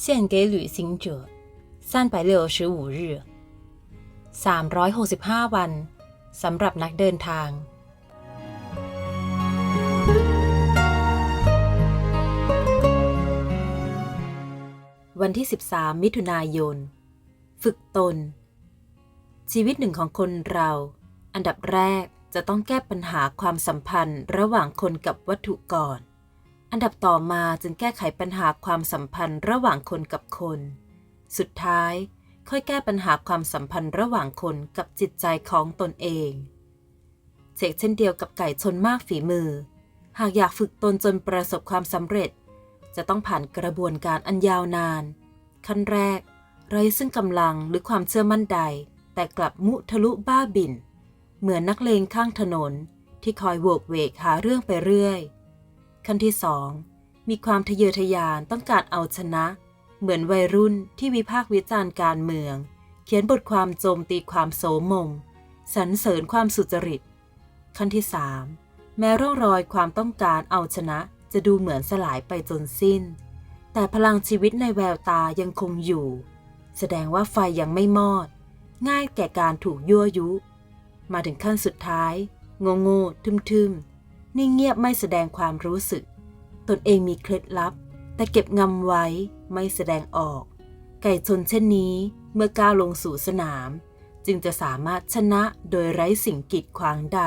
献给旅行者三百六十五日365 วันสำหรับนักเดินทาง วันที่ 13 มิถุนายน ฝึกตน ชีวิตหนึ่งของคนเรา อันดับแรกจะต้องแก้ปัญหาความสัมพันธ์ระหว่างคนกับวัตถุก่อน อันดับต่อมาจึงแก้ไขปัญหาความสัมพันธ์ระหว่างคนกับคน สุดท้าย ค่อยแก้ปัญหาความสัมพันธ์ระหว่างคนกับจิตใจของตนเองเชกเช่นเดียวกับไก่ชนมากฝีมือ หากอยากฝึกตนจนประสบความสำเร็จ จะต้องผ่านกระบวนการอันยาวนาน ขั้นแรก ไร้ซึ่งกำลังหรือความเชื่อมั่นใด แต่กลับมุทะลุบ้าบินเหมือนนักเลงข้างถนน ที่คอยโวกเวกหาเรื่องไปเรื่อย ขั้นที่สองมีความทะเยอทะยานต้องการเอาชนะ เหมือนวัยรุ่นที่วิพากษ์วิจารณ์การเมือง เขียนบทความโจมตีความโสมมสรรเสริญความสุจริต ขั้นที่สามแม้ร่องรอยความต้องการเอาชนะจะดูเหมือนสลายไปจนสิ้น แต่พลังชีวิตในแววตายังคงอยู่ แสดงว่าไฟยังไม่มอด ง่ายแก่การถูกยั่วยุ มาถึงขั้นสุดท้ายงงงทึมๆ นิ่งเงียบไม่แสดงความรู้สึก ตนเองมีเคล็ดลับ แต่เก็บงำไว้ไม่แสดงออก ไก่ชนเช่นนี้เมื่อก้าวลงสู่สนาม จึงจะสามารถชนะโดยไร้สิ่งกีดขวางใด